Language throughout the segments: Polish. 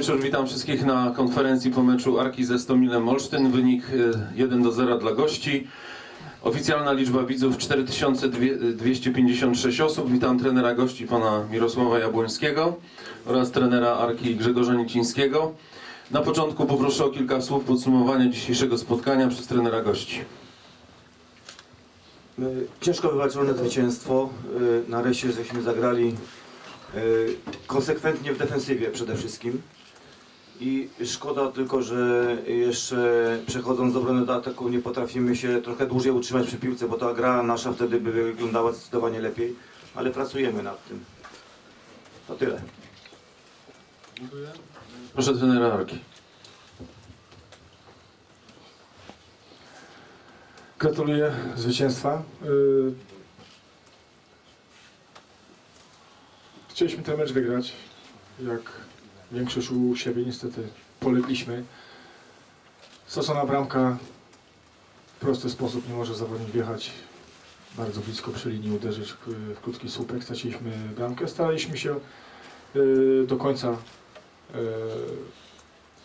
wieczór, witam wszystkich na konferencji po meczu Arki ze Stomilem Olsztyn. Wynik y, 1 do 0 dla gości. Oficjalna liczba widzów 4256 osób. Witam trenera gości pana Mirosława Jabłońskiego oraz trenera Arki Grzegorza Nicińskiego. Na początku poproszę o kilka słów podsumowania dzisiejszego spotkania przez trenera gości. My Ciężko wywalczone zwycięstwo. Y, Nareszcie żeśmy zagrali y, konsekwentnie w defensywie przede wszystkim. I szkoda tylko, że jeszcze przechodząc z obrony do ataku nie potrafimy się trochę dłużej utrzymać przy piłce, bo ta gra nasza wtedy by wyglądała zdecydowanie lepiej, ale pracujemy nad tym. To tyle. Proszę trenera Arki. Gratuluję zwycięstwa. Yy, Chcieliśmy ten mecz wygrać. Jak większość u siebie niestety polegliśmy. Stosowna bramka w prosty sposób nie może zawodnik wjechać bardzo blisko przy linii, uderzyć w, krótki słupek. Straciliśmy bramkę. Staraliśmy się yy, do końca yy,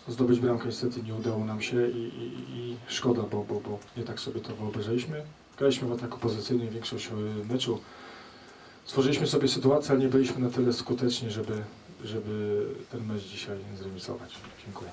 zdobyć bramkę. Niestety nie udało nam się i, i, i szkoda, bo, bo, bo nie tak sobie to wyobrażaliśmy. Graliśmy w ataku pozycyjnym większość y, meczu. Stworzyliśmy sobie sytuację, ale nie byliśmy na tyle skuteczni, żeby, żeby ten mecz dzisiaj zremisować. Dziękuję.